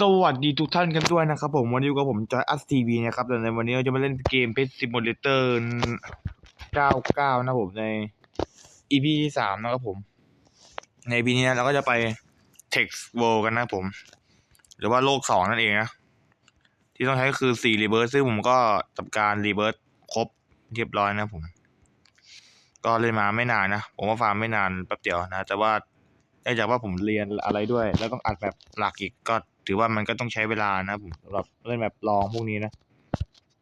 สวัสดีทุกท่านกันด้วยนะครับผมวันนี้กับผมจอยอัสทีวีนะครับแต่ในวันนี้เราจะมาเล่นเกมเพชรซิมูเลเตอร์99นะครับผมใน EP ที่สามนะครับผม ใน EP นี้เราก็จะไป Text World กันนะครับผม หรือว่าโลกสองนั่นเองนะ ที่ต้องใช้ก็คือ4 Rebirth ซึ่งผมก็ทำการ Rebirth ครบเรียบร้อยนะครับผม ก็เล่นมาไม่นานนะ ผมว่าฟาร์มไม่นานแป๊บเดียวนะ แต่ว่าเนื่องจากว่าผมเรียนอะไรด้วย แล้วต้องอัดแบบหลักอีกก็ ถือว่ามันก็ต้องใช้เวลานะผมสำหรับเล่นแบบลองพวกนี้นะ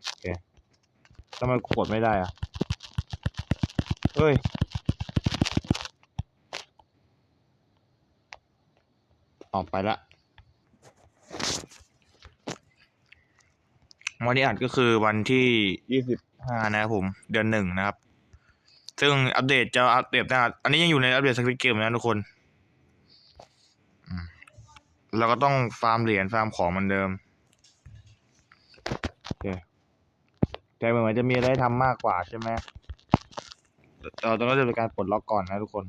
โอเคทำไมกดไม่ได้อะเฮ้ยออกไปละวันนี้อัดก็คือวันที่ยี่สิบห้านะครับผม เดือนหนึ่งนะครับ ซึ่งอัปเดตจะอัปเดตนะอันนี้ยังอยู่ในอัปเดตสคริปต์เกมนะทุกคน เราก็ต้องฟาร์มเหรียญฟาร์มของเหมือนเดิมโอเคแต่เหมือนจะมีอะไรทำมากกว่าใช่ไหมเราต้องเริ่มจากการปลดล็อกก่อนนะทุกคน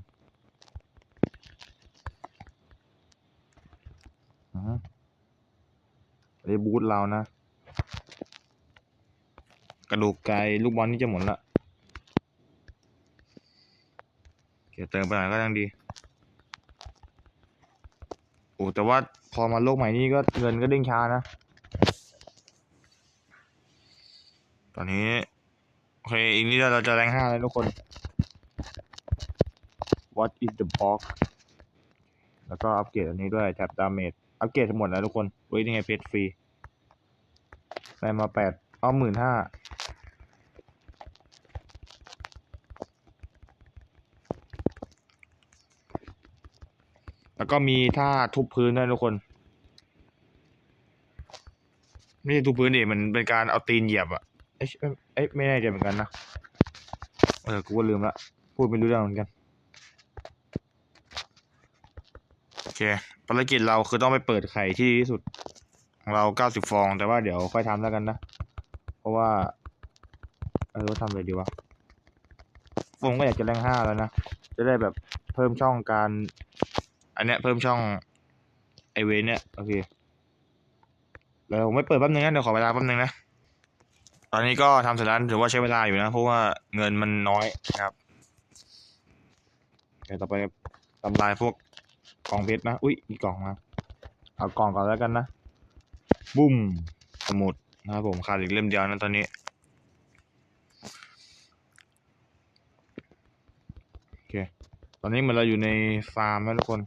อันนี้บูทเรานะ กระดูกไก่ลูกบอลนี่จะหมดละโอเคเติมไปหน่อยก็ยังดี แต่ว่าพอมาโลกใหม่นี้ก็เงินก็เด้งช้านะ ตอนนี้ โอเค อีกนิดเดียวเราจะแรงห้าแล้วทุกคน What is the box แล้วก็อัปเกรดอันนี้ด้วยแท็บดาเมจอัปเกรดทั้งหมดแล้วทุกคนเว้ยนี่ไงเพชรฟรี ได้มาแปดเอาหมื่นห้า แล้วก็มีท่าทุบพื้นด้วยทุกคน ไม่ใช่ทุบพื้นดิมันเป็นการเอาตีนเหยียบอะเอ้ยเอ้ยเอ้ยไม่แน่ใจเหมือนกันนะ เออ กูก็ลืมละ พูดไม่รู้เรื่องเหมือนกัน โอเค ภารกิจเราคือต้องไปเปิดไข่ที่ดีที่สุดของเราเก้าสิบฟอง แต่ว่าเดี๋ยวค่อยทำแล้วกันนะ เพราะว่า เออทำอะไรดีวะฟงก็อยากจะแรงห้าแล้วนะ จะได้แบบเพิ่มช่องการ อันเนี้ยเพิ่มช่องไอเวนเนี่ยโอเคแล้วผมไม่เปิดแป๊บนึงนะเดี๋ยวขอเวลาแป๊บนึงนะตอนนี้ก็ทำเสร็จแล้วถือว่าใช้เวลาอยู่นะ เพราะว่าเงินมันน้อยนะครับเดี๋ยวต่อไปทำลายพวกกล่องเพชรนะ อุ้ยมีกล่องมาเอากล่องก่อนแล้วกันนะ บุ้มสมุดนะครับผมขาดอีกเล่มเดียวนะตอนนี้ โอเค ตอนนี้เหมือนเราอยู่ในฟาร์มนะทุกคน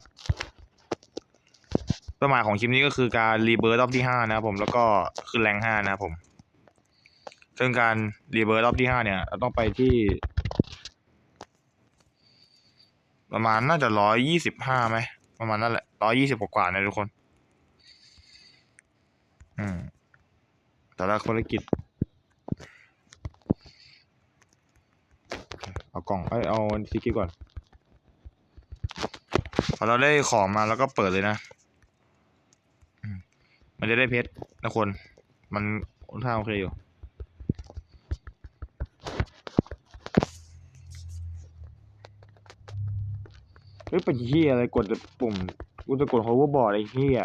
เป้าหมายของคลิปนี้ก็คือการรีเบิร์ตรอบที่ห้านะครับผมแล้วก็ขึ้นแรงห้านะครับผม ซึ่งการรีเบิร์ตรอบที่ห้าเนี่ยเราต้องไปที่ ประมาณน่าจะร้อยยี่สิบห้าไหมประมาณนั่นแหละร้อยยี่สิบกว่านะทุกคน อืมแต่ละภารกิจเอากล่องเอ้ยเอาซิกิก่อนพอเราได้ของมาแล้วก็เปิดเลยนะ มันจะได้เพชรนะคน มันค่อนข้างโอเคอยู่ เฮ้ยเป็นเฮียอะไรกดปุ่มกูจะกด hoverboard ไอ้เฮีย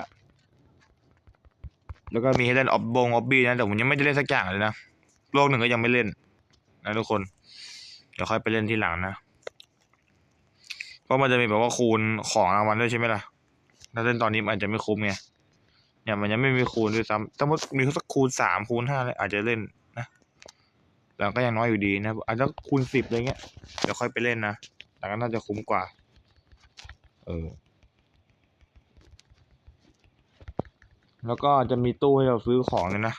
แล้วก็มีให้เล่นออบบงออบบี้นะ แต่ผมยังไม่ได้เล่นสักอย่างเลยนะ โลกหนึ่งก็ยังไม่เล่น นะทุกคน เดี๋ยวค่อยไปเล่นที่หลังนะเพราะมันจะมีแบบว่าคูณของรางวัลด้วยใช่ไหมล่ะถ้าเล่นตอนนี้มันอาจจะไม่คุ้มไง เนี่ยมันยังไม่มีคูณด้วยซ้ำถ้ามันมีสักคูณสามคูณห้าเลยอาจจะเล่นนะแต่ก็ยังน้อยอยู่ดีนะอาจจะคูณสิบอะไรเงี้ยเดี๋ยวค่อยไปเล่นนะแต่ก็น่าจะคุ้มกว่า เออ แล้วก็จะมีตู้ให้เราซื้อของเลยนะ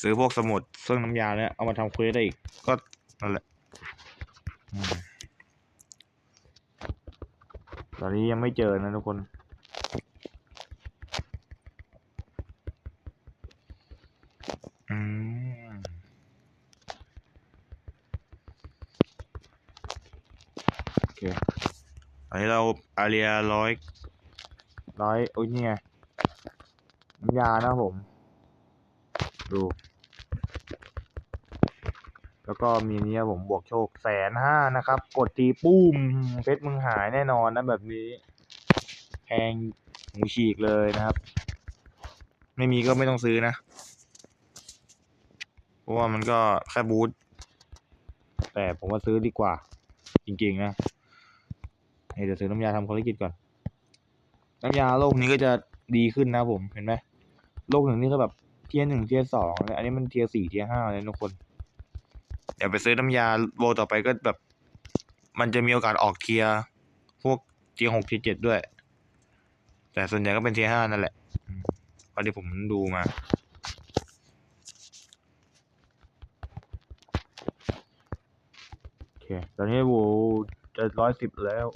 ซื้อพวกสมุดเครื่องน้ำยาเนี่ยเอามาทำเควสได้อีกก็นั่นแหละตอนนี้ยังไม่เจอนะทุกคน อืม โอเค อันนี้เราอาเรียร้อยร้อยโอ้ยนี่ไงน้ำยานะผม ดู แล้วก็มีเนี้ยผมบวกโชคแสนห้านะครับ กดตีปุ้มเพชรมึงหายแน่นอนนะแบบนี้แพงหูฉีกเลยนะครับ ไม่มีก็ไม่ต้องซื้อนะ เพราะว่ามันก็แค่บูทแต่ผมว่าซื้อดีกว่า จริงๆนะ เดี๋ยวซื้อน้ำยาทำภารกิจก่อน น้ำยาโลกนี้ก็จะดีขึ้นนะผมเห็นไหมโลกหนึ่งนี่ก็แบบเทียร์หนึ่งเทียร์สองอันนี้มันเทียร์สี่เทียร์ห้าเลยทุกคน เดี๋ยวไปซื้อน้ำยาโบต่อไปก็แบบ มันจะมีโอกาสออกเทียร์พวกเทียร์หกเทียร์เจ็ดด้วย แต่ส่วนใหญ่ก็เป็นเทียร์ห้านั่นแหละอืมพอดีผมดูมาโอเคตอนนี้โวจะร้อยสิบแล้ว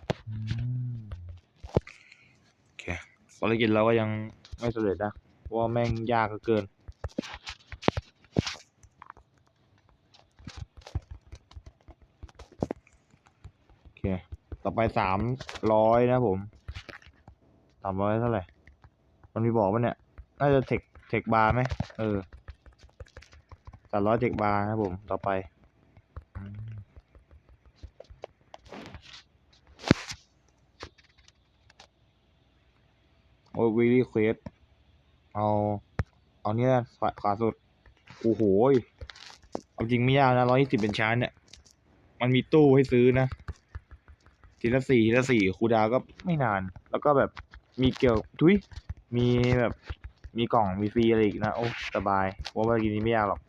อืม โอเคภารกิจเราก็ยังไม่สำเร็จนะเพราะว่าแม่งยากเกินโอเคต่อไปสามร้อยนะผมสามร้อยเท่าไหร่ มันมีบอกว่าเนี่ย น่าจะเทคเทคบาร์ไหมเออสามร้อยเทคบาร์นะผม ต่อไปอืมโอ้ วีดีเควสเอา เอาเนี้ยขวาสุด โอ้โหยเอาจริงไม่ยากนะร้อยยี่สิบเป็นชั้นเนี่ย มันมีตู้ให้ซื้อนะ ทีละสี่ทีละสี่คูดาก็ไม่นาน แล้วก็แบบมีเกี่ยวทุยมีแบบมีกล่องมีฟรีอะไรอีกนะ โอ้สบายเพราะว่ากินนี้ไม่ยากหรอก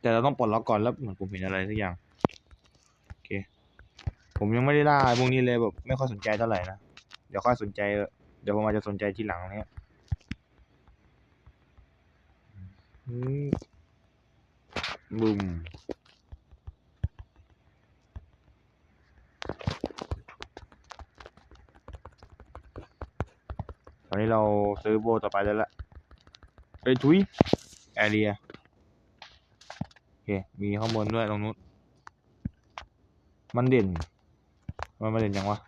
แต่เราต้องปลดล็อกก่อนแล้วเหมือนผมเห็นอะไรสักอย่าง ผมยังไม่ได้ล่าพวกนี้เลยแบบไม่ค่อยสนใจเท่าไหร่นะ เดี๋ยวค่อยสนใจ เดี๋ยวผมอาจจะสนใจทีหลังเนี้ยอืมบุมตอนนี้เราซื้อโบต่อไปได้แล้วเอ้ยทุยแอเรียโอเค มีข้างบนด้วยตรงนู้นมันเด่น มันมาเด่นยังวะ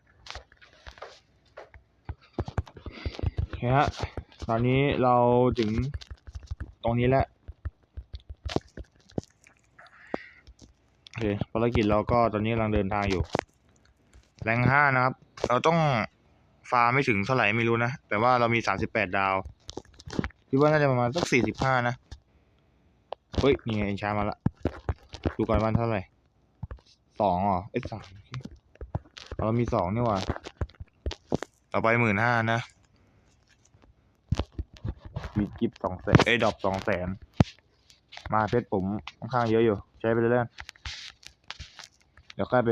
โอเคฮะตอนนี้เราถึงตรงนี้แล้วโอเคภารกิจเราก็ตอนนี้กำลังเดินทางอยู่ แรงห้านะครับ เราต้องฟาร์ไม่ถึงเท่าไหร่ไม่รู้นะ แต่ว่าเรามีสามสิบแปดดาวคิดว่าน่าจะประมาณสักสี่สิบห้านะ เฮ้ย นี่ไงเอ็นชามาละ ดูก่อนวันเท่าไหร่สองเหรอเอ้สาม เรามีสองนี่หว่าต่อไปหมื่นห้านะ มีกิฟสองแสนเอ้ดอปสองแสน มาเพชรผมค่อนข้างเยอะอยู่ ใช้ไปเรื่อยๆเดี๋ยวค่อยไป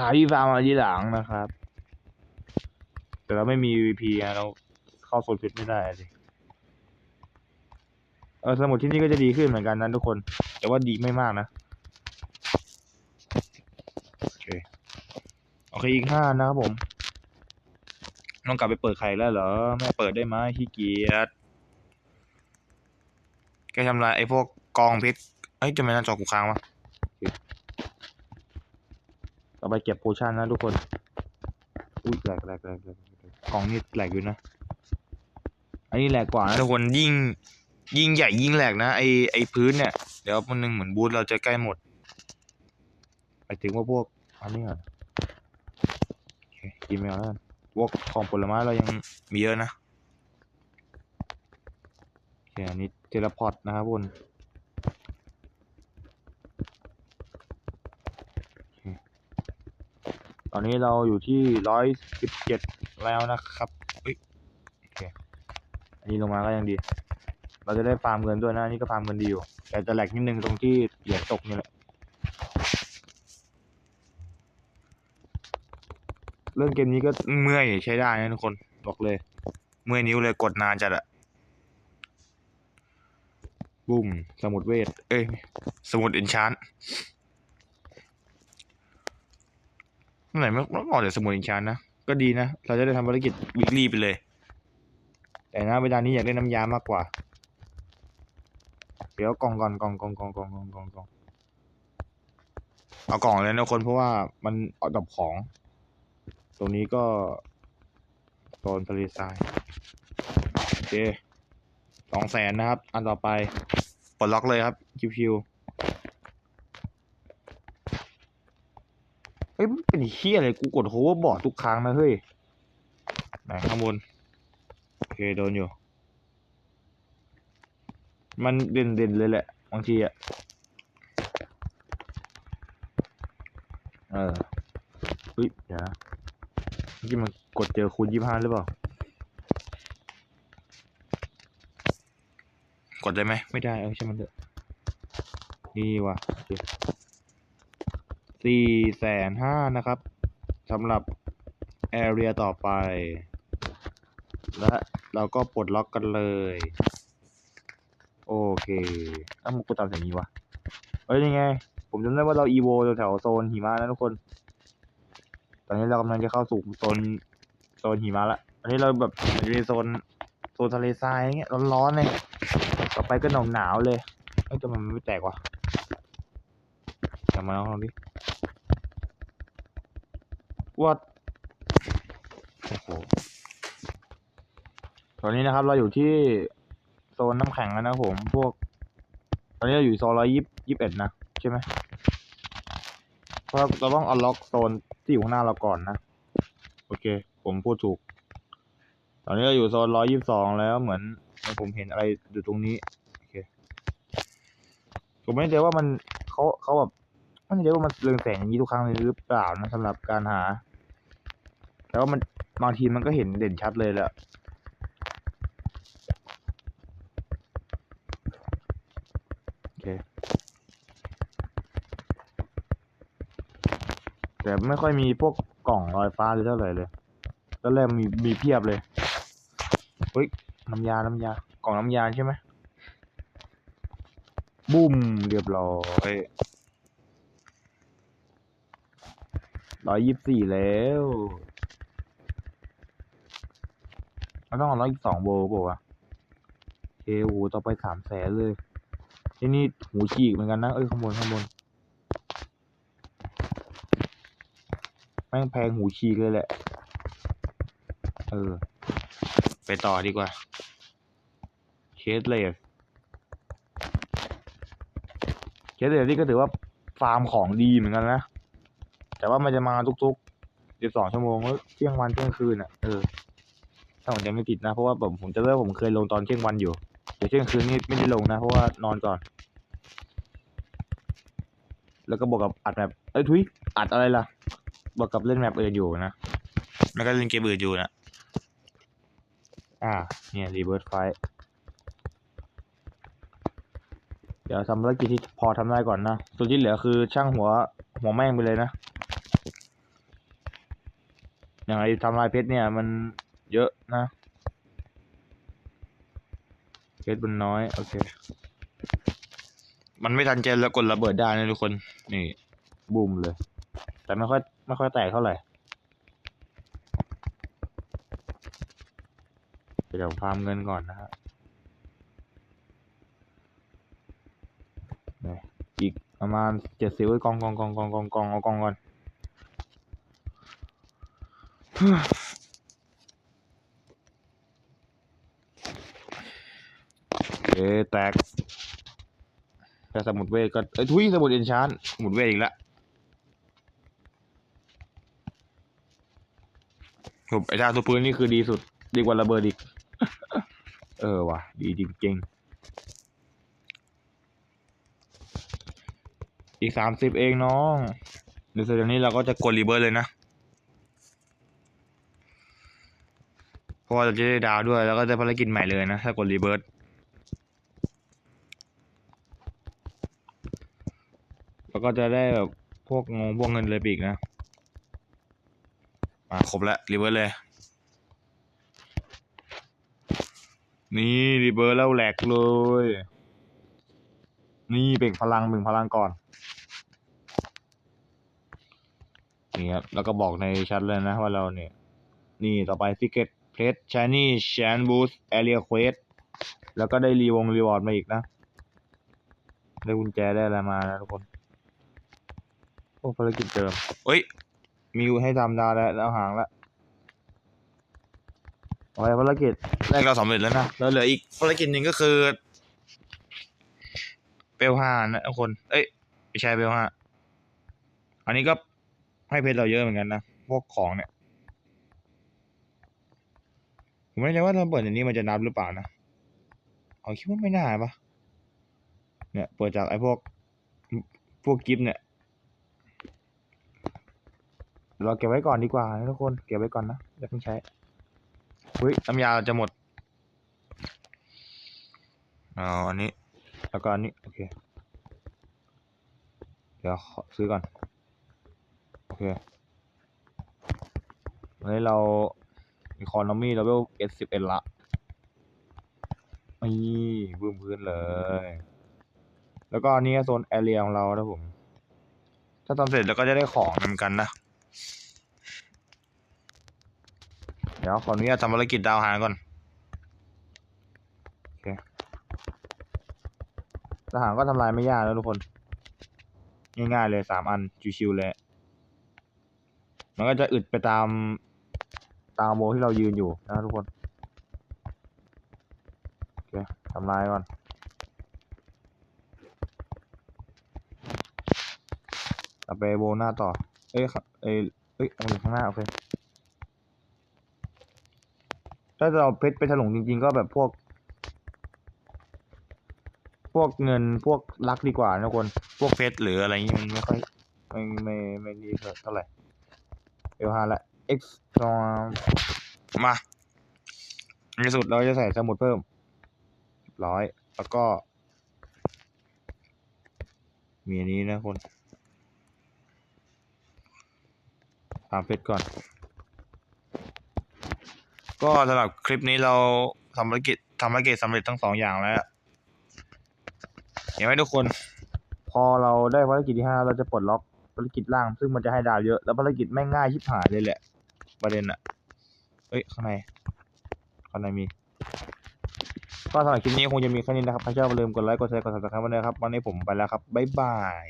หาที่ฟาร์มมาทีหลังนะครับ แต่เราไม่มี VP อะเราเข้าโซนเพชรไม่ได้สิเออสมุดที่นี่ก็จะดีขึ้นเหมือนกันนะทุกคน แต่ว่าดีไม่มากนะ โอเค โอ เคอีกห้านะครับผมต้องกลับไปเปิดไข่แล้วเหรอไม่เปิดได้ไหมขี้เกียจแกทำลายไอ้พวกกองเพชรเอ้ยจะไม่น่าจอกูค้างวะโอเคต่อไปเก็บโพชั่นนะทุกคน อุ้ยแหลกแหลกแหลกแหลกแหลกกองนี่แหลกอยู่นะ อันนี้แหลกกว่านะทุกคนยิ่ง ยิ่งใหญ่ยิ่งแหลกนะไอไอพื้นเนี่ย เดี๋ยวมันหนึ่งเหมือนบูธเราจะใกล้หมดไปถึงว่าพวกอันนี้ก่อนโอเค กินไปก่อนแล้วกันพวกของผลไม้เรายังมีเยอะนะโอเคอันนี้เทเลพอร์ตนะครับทุกคนตอนนี้เราอยู่ที่ร้อยสิบเจ็ดแล้วนะครับเฮ้ยโอเคอันนี้ลงมาก็ยังดี เราจะได้ฟาร์มเงินด้วยนะนนี่ก็ฟาร์มเงินดีอยู่ แต่จะแหลกนิดนึงตรงที่เหรียญตกนี่แหละ เรื่องเกมนี้ก็เมื่อยใช้ได้นะทุกคนบอกเลย เมื่อยนิ้วเลยกดนานจัดอะบุ้มสมุดเวท เอ้ย สมุดเอนชานไหนไม่ไม่บอกเลยสมุดเอนชานนะ ก็ดีนะ เราจะได้ทำภารกิจวิกฤตไปเลย แต่นะเวลานี้อยากได้น้ำยามากกว่า เดี๋ยวกล่องก่อนกล่องกล่องกล่องกล่องกล่องกล่องกองเอากล่องเลยนะทุกคนเพราะว่ามันเอาดับของ ตรงนี้ก็โซนทะเลทราย โอเคสองแสนนะครับ อันต่อไปปลดล็อกเลยครับคิวคิวเฮ้ยเป็นเฮียอะไร กูกด hoverboard ทุกครั้งนะเฮ้ยไหนข้างบน โอเค โดนอยู่ มันเด่นเด่นๆเลยแหละ บางทีอะเออเฮ้ยเดี๋ยวนะเมื่อ กี้มันกดเจอคูณยี่ห้าหรือเปล่า กดได้ไหม ไม่ได้ เอาใช่มันเถอะนี่ว่ะสี่แสนห้านะครับสำหรับแอเรียต่อไป และเราก็ปลดล็อกกันเลย โอเคเอ้ามึงกูตามอย่างนี้วะ เฮ้ยนี่ไง ผมจำได้ว่าเราอีโวแถวโซนหิมะนะทุกคน ตอนนี้เรากำลังจะเข้าสู่โซนโซนหิมะละอันนี้เราแบบอยู่ในโซนโซนทะเลทรายอย่างเงี้ยร้อนๆเลยต่อไปก็หนาวหนาวเลยเอ้ยทำไมมันไม่แตกวะกลับมาลองดิวัดโอ้โหตอนนี้นะครับ เราอยู่ที่โซนน้ำแข็งแล้วนะผม พวก ตอนนี้เราอยู่โซนร้อยยี่สิบเอ็ดนะ ใช่ไหม ราะเราต้องอัลล็อกโซนที่อยู่ข้างหน้าเราก่อนนะ โอเค ผมพูดถูก ตอนนี้เราอยู่โซนร้อยยี่สิบสองแล้วเหมือนผมเห็นอะไรอยู่ตรงนี้ โอเค ผมไม่แน่ใจว่ามันเขาเขาแบบไม่แน่ใจว่ามันเรืองแสงอย่างนี้ทุกครั้งเลยหรือเปล่านะสำหรับการหา แต่ว่ามันบางทีมันก็เห็นเด่นชัดเลยแหละ โอเค แต่ไม่ค่อยมีพวกกล่องลอยฟ้าเลยเท่าไหร่เลยตอนแรกมีมีเพียบเลยเฮ้ยน้ำยา น้ำยา กล่องน้ำยาใช่ไหมบุ้มเรียบร้อยร้อยยี่สิบสี่แล้วมันต้องร้อยยี่สองโบว์เปล่าวะเคโอ้โหต่อไปสามแสนเลยที่นี่หูฉีกเหมือนกันนะ เอ้ยข้างบนข้างบน ม่งแพงหูฉีกเลยแหละ เออ ไปต่อดีกว่า เคสเลสเคสเลสนี่ก็ถือว่าฟาร์มของดีเหมือนกันนะ แต่ว่ามันจะมาทุกๆสิบสองชั่วโมงแล้วเที่ยงวันเที่ยงคืนอะ เออ ถ้าผมจะไม่ผิดนะ เพราะว่าแบบผมจะเริ่มผมเคยลงตอนเที่ยงวันอยู่เดี๋ยวเที่ยงคืนนี่ไม่ได้ลงนะ เพราะว่านอนก่อน แล้วก็บวกกับอัดแบบ เอ้ยทุยอัดอะไรล่ะ บวกกับเล่นแมปอื่นอยู่นะ แล้วก็เล่นเกมอื่นอยู่นะ อ่า เนี่ยรีเวิร์สไฟเดี๋ยวทำภารกิจที่พอทำได้ก่อนนะ ส่วนที่เหลือคือช่างหัวหัวแม่งไปเลยนะ อย่างไรทำลายเพชรเนี่ยมันเยอะนะ เพชรมันน้อย โอเค มันไม่ทันใจแล้วกดระเบิดได้นะทุกคน นี่ บูมเลย แต่ไม่ค่อย ไม่ค่อยแตกเท่าไหร่ เดี๋ยวฟาร์มเงินก่อนนะฮะนี่อีกประมาณเจ็ดสิบไว้กองกองกองกองกองกองเอากองก่อนเอ๊แตกแต่สมุดเวทก็เอ้ยทุยสมุดเอ็นชานสมุดเวทอีกแล้ว ไอ้ท่าตัวปืนนี่คือดีสุด ดีกว่าระเบิดอีก เออว่ะ ดีจริงๆ อีกสามสิบเองน้องเดี๋ยวเสร็จากนี้เราก็จะกดรีเบิร์เลยนะ เพราะว่าเราจะได้ดาวด้วย แล้วก็ได้ภารกิจใหม่เลยนะ ถ้ากดรีเบิร์แล้วก็จะได้แบบพวกงงพวกเงินเลยปีกนะ มาครบแล้วรีเบิร์เลย นี่รีเบิร์แล้วแหลกเลย นี่เบ่งพลังเบ่งพลังก่อน นี่ครับ แล้วก็บอกในชัดเลยนะว่าเราเนี่ย นี่ต่อไป Secret Plate Shiny Shan Boost Area Quest แล้วก็ได้รีวงรีวอร์ดมาอีกนะ ได้กุญแจได้อะไรมานะทุกคน โอ้ภารกิจเดิมเอ้ย มีให้ทำดาวแล้วแล้วหางแล้วโอ้ยภารกิจแรกเราสำเร็จแล้วนะแล้วเหลืออีกภารกิจหนึ่งก็คือเปลห้านะทุกคน เอ้ยไม่ใช่เปลห้าอันนี้ก็ให้เพชรเราเยอะเหมือนกันนะพวกของเนี่ยผมไม่แน่ใจว่าถ้าเปิดอย่างนี้มันจะนับหรือเปล่านะเอาคิดว่าไม่น่าปะเนี่ยเปิดจากไอ้พวกพวกกิฟต์เนี่ย เราเก็บไว้ก่อนดีกว่านะทุกคน เก็บไว้ก่อนนะอย่าเพิ่งใช้เฮ้ยน้ำยาจะหมดเอาอันนี้ แล้วก็อันนี้ โอเค เดี๋ยวซื้อก่อน โอเควันนี้เราอีคอนอมี่เลเวลเอสสิบเอ็ดละนี่บื้มพื้นเลย แล้วก็อันนี้โซนแอเรียของเรานะผม ถ้าทำเสร็จแล้วก็จะได้ของเหมือนกันนะ เดี๋ยวขออนุญาตทำภารกิจดาวหางก่อนโอเคทหารก็ทำลายไม่ยากแล้วทุกคน ง่ายๆเลยสามอัน ชิวๆเลย มันก็จะอึดไปตามตามโมที่เรายืนอยู่นะทุกคน โอเคทำลายก่อนเราไปโบหน้าต่อ เอ้ย เอ้ยเอ้ยเอาอยู่ข้างหน้าโอเคถ้าเราเพชรไปถลุงจริง ๆ ก็แบบพวก พวกเงินพวกลักดีกว่านะทุกคน พวกเพชรหรืออะไรอย่างงี้มันไม่ค่อยไม่ไม่ไม่ดีเท่าไหร่เอลฮาละ X มาในสุดเราจะใส่สมุดเพิ่มร้อย แล้วก็ มีอันนี้นะคนตามเพชรก่อน ก็สำหรับคลิปนี้เราทำภารกิจทำภารกิจสำเร็จทั้งสองอย่างแล้วเห็นไหมทุกคน พอเราได้ภารกิจที่ห้าเราจะปลดล็อกภารกิจล่าง ซึ่งมันจะให้ดาวเยอะ แล้วภารกิจแม่งง่ายชิบหายเลยแหละ ประเด็นอะเอ้ย ข้างใน ข้างในมี ก็สำหรับคลิปนี้คงจะมีแค่นี้นะครับใครชอบอย่าลืมกดไลค์ กดแชร์ กด subscribe ไว้เลยครับ วันนี้ผมไปแล้วครับ บ๊ายบาย